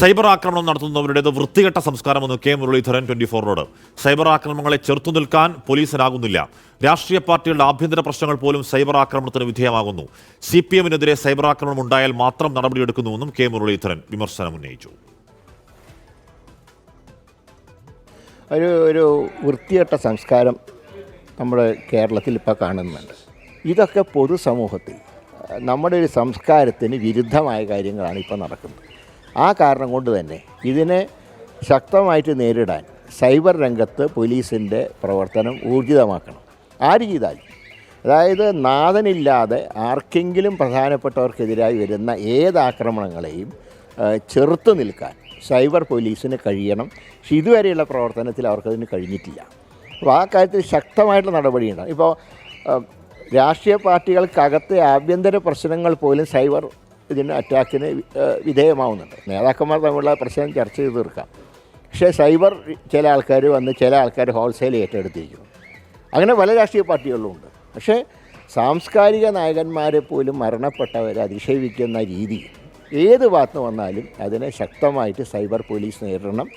Cyber ആക്രമണം നടത്തുന്നവരുടേത് വൃത്തികെട്ട സംസ്കാരമെന്ന് കെ മുരളീധരൻ ട്വന്റി ഫോറിനോട്. സൈബർ ആക്രമണങ്ങളെ ചെറുത്തു നിൽക്കാൻ പോലീസിനാകുന്നില്ല. രാഷ്ട്രീയ പാർട്ടികളുടെ ആഭ്യന്തര പ്രശ്നങ്ങൾ പോലും സൈബർ ആക്രമണത്തിന് വിധേയമാകുന്നു. സി പി എമ്മിനെതിരെ സൈബർ ആക്രമണം ഉണ്ടായാൽ മാത്രം നടപടിയെടുക്കുന്നുവെന്നും കെ മുരളീധരൻ വിമർശനം ഉന്നയിച്ചു. ഒരു ഒരു വൃത്തികെട്ട സംസ്കാരം നമ്മുടെ കേരളത്തിൽ ഇപ്പോൾ കാണുന്നുണ്ട്. ഇതൊക്കെ പൊതുസമൂഹത്തിൽ നമ്മുടെ ഒരു സംസ്കാരത്തിന് വിരുദ്ധമായ കാര്യങ്ങളാണ് ഇപ്പോൾ നടക്കുന്നത്. ആ കാരണം കൊണ്ട് തന്നെ ഇതിനെ ശക്തമായിട്ട് നേരിടാൻ സൈബർ രംഗത്ത് പോലീസിന്റെ പ്രവർത്തനം ഊർജിതമാക്കണം. ആര് ചെയ്താലും. അതായത് നാഥനില്ലാതെ ആർക്കെങ്കിലും പ്രധാനപ്പെട്ടവർക്കെതിരായി വരുന്ന ഏത് ആക്രമണങ്ങളെയും ചെറുത്തു നിൽക്കാൻ സൈബർ പോലീസിന് കഴിയണം. പക്ഷെ ഇതുവരെയുള്ള പ്രവർത്തനത്തിൽ അവർക്കതിന് കഴിഞ്ഞിട്ടില്ല. അപ്പോൾ ആ കാര്യത്തിൽ ശക്തമായിട്ടുള്ള നടപടിയുണ്ടാകും. ഇപ്പോൾ രാഷ്ട്രീയ പാർട്ടികൾക്കകത്തെ ആഭ്യന്തര പ്രശ്നങ്ങൾ പോലും സൈബർ ഇതിന് അറ്റാക്കിന് വിധേയമാവുന്നുണ്ട്. നേതാക്കന്മാർ തമ്മിലുള്ള പ്രശ്നം ചർച്ച ചെയ്ത് തീർക്കാം. പക്ഷേ സൈബർ ചില ആൾക്കാർ വന്ന് ചില ആൾക്കാർ ഹോൾസെയിൽ ഏറ്റെടുത്തിരിക്കുന്നു. അങ്ങനെ പല രാഷ്ട്രീയ പാർട്ടികളിലും ഉണ്ട്. പക്ഷേ സാംസ്കാരിക നായകന്മാരെ പോലും മരണപ്പെട്ടവരെ അധിക്ഷേപിക്കുന്ന രീതി ഏത് ഭാഗത്ത് വന്നാലും അതിനെ ശക്തമായിട്ട് സൈബർ പോലീസ് നേരിടണം.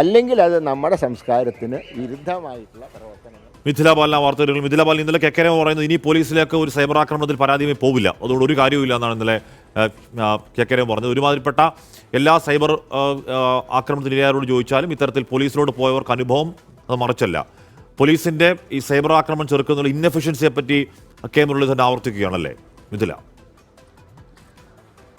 അല്ലെങ്കിൽ അത് നമ്മുടെ സംസ്കാരത്തിന് വിരുദ്ധമായിട്ടുള്ള പ്രവർത്തനങ്ങൾ മിഥില ബാലിന വാർത്തകൾ മിഥില ബാലിൻ ഇന്നലെ കെക്കരെ പറയുന്നത് ഇനി പോലീസിലേക്ക് ഒരു സൈബർ ആക്രമണത്തിൽ പരാതിയുമേ പോവില്ല. അതുകൊണ്ട് ഒരു കാര്യവുമില്ല എന്നാണ് ഇന്നലെ കെക്കരെ പറഞ്ഞത് ഒരുമാതിരിപ്പെട്ട എല്ലാ സൈബർ ആക്രമണത്തിനിരയാരോട് ചോദിച്ചാലും ഇത്തരത്തിൽ പോലീസിനോട് പോയവർക്ക് അനുഭവം അത് മറിച്ചല്ല. പോലീസിന്റെ ഈ സൈബർ ആക്രമണം ചെറുക്കുന്ന ഇന്നഫിഷ്യൻസിയെ പറ്റി കെ മുരളീധരൻ ആവർത്തിക്കുകയാണല്ലേ? മിഥില.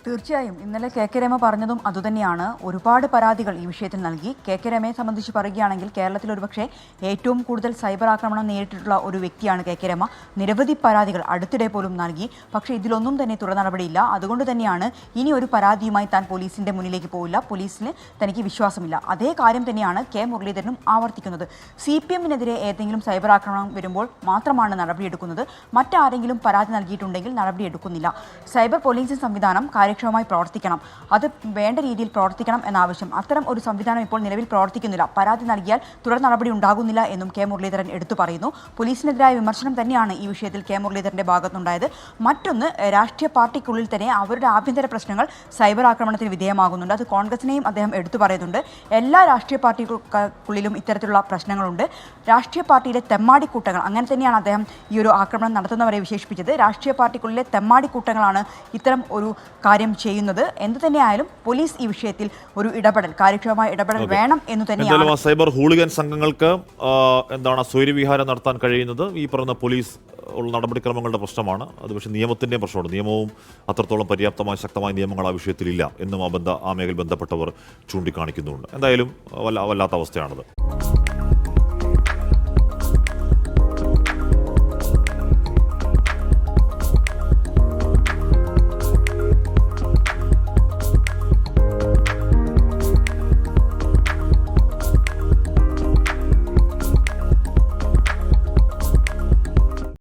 തീർച്ചയായും. ഇന്നലെ കെ കെ രമ പറഞ്ഞതും അതുതന്നെയാണ്. ഒരുപാട് പരാതികൾ ഈ വിഷയത്തിൽ നൽകി. കെ കെ രമയെ സംബന്ധിച്ച് പറയുകയാണെങ്കിൽ കേരളത്തിൽ ഒരുപക്ഷെ ഏറ്റവും കൂടുതൽ സൈബർ ആക്രമണം നേരിട്ടിട്ടുള്ള ഒരു വ്യക്തിയാണ് കെ കെ രമ. നിരവധി പരാതികൾ അടുത്തിടെ പോലും നൽകി. പക്ഷേ ഇതിലൊന്നും തന്നെ തുടർ നടപടിയില്ല. അതുകൊണ്ട് തന്നെയാണ് ഇനി ഒരു പരാതിയുമായി താൻ പോലീസിന്റെ മുന്നിലേക്ക് പോവില്ല. പോലീസിന് തനിക്ക് വിശ്വാസമില്ല. അതേ കാര്യം തന്നെയാണ് കെ മുരളീധരനും ആവർത്തിക്കുന്നത്. സി പി എമ്മിനെതിരെ ഏതെങ്കിലും സൈബർ ആക്രമണം വരുമ്പോൾ മാത്രമാണ് നടപടിയെടുക്കുന്നത്. മറ്റാരെങ്കിലും പരാതി നൽകിയിട്ടുണ്ടെങ്കിൽ നടപടിയെടുക്കുന്നില്ല. സൈബർ പോലീസിംഗ് സംവിധാനം കാര്യക്ഷമമായി പ്രവർത്തിക്കണം. അത് വേണ്ട രീതിയിൽ പ്രവർത്തിക്കണം എന്ന ആവശ്യം. അത്തരം ഒരു സംവിധാനം ഇപ്പോൾ നിലവിൽ പ്രവർത്തിക്കുന്നില്ല. പരാതി നൽകിയാൽ തുടർ നടപടി ഉണ്ടാകുന്നില്ല എന്നും കെ മുരളീധരൻ എടുത്തു പറയുന്നു. പോലീസിനെതിരായ വിമർശനം തന്നെയാണ് ഈ വിഷയത്തിൽ കെ മുരളീധരന്റെ ഭാഗത്തുണ്ടായത്. മറ്റൊന്ന് രാഷ്ട്രീയ പാർട്ടിക്കുള്ളിൽ തന്നെ അവരുടെ ആഭ്യന്തര പ്രശ്നങ്ങൾ സൈബർ ആക്രമണത്തിന് വിധേയമാകുന്നുണ്ട്. അത് കോൺഗ്രസിനെയും അദ്ദേഹം എടുത്തു പറയുന്നുണ്ട്. എല്ലാ രാഷ്ട്രീയ പാർട്ടികൾക്കുള്ളിലും ഇത്തരത്തിലുള്ള പ്രശ്നങ്ങളുണ്ട്. രാഷ്ട്രീയ പാർട്ടിയിലെ തെമ്മാടിക്കൂട്ടങ്ങൾ അങ്ങനെ തന്നെയാണ് അദ്ദേഹം ഈ ഒരു ആക്രമണം നടത്തുന്നവരെ വിശേഷിപ്പിച്ചത്. രാഷ്ട്രീയ പാർട്ടിക്കുള്ളിലെ തെമ്മാടിക്കൂട്ടങ്ങളാണ് ഇത്തരം ഒരു കാര്യം ചെയ്യുന്നത് എന്ത് തന്നെയായാലും പോലീസ് ഈ വിഷയത്തിൽ ഒരു ഇടപെടൽ കാര്യക്ഷമമായ ഇടപെടൽ വേണം എന്ന് തന്നെയാണ്. സൈബർ ഹൂളിഗൻ സംഘങ്ങൾക്ക് എന്താണ് സ്വൈര്യവിഹാരം നടത്താൻ കഴിയുന്നത് ഈ പറഞ്ഞ പോലീസ് ഉള്ള നടപടിക്രമങ്ങളുടെ പ്രശ്നമാണ്. അത് പക്ഷേ നിയമത്തിന്റെ പ്രശ്നമാണ്. നിയമവും അത്രത്തോളം പര്യാപ്തമായ ശക്തമായ നിയമങ്ങൾ ആ വിഷയത്തിലില്ല എന്നും ആ ബന്ധ ആ മേഖല ബന്ധപ്പെട്ടവർ ചൂണ്ടിക്കാണിക്കുന്നുണ്ട്. എന്തായാലും വല്ല വല്ലാത്ത അവസ്ഥയാണത്.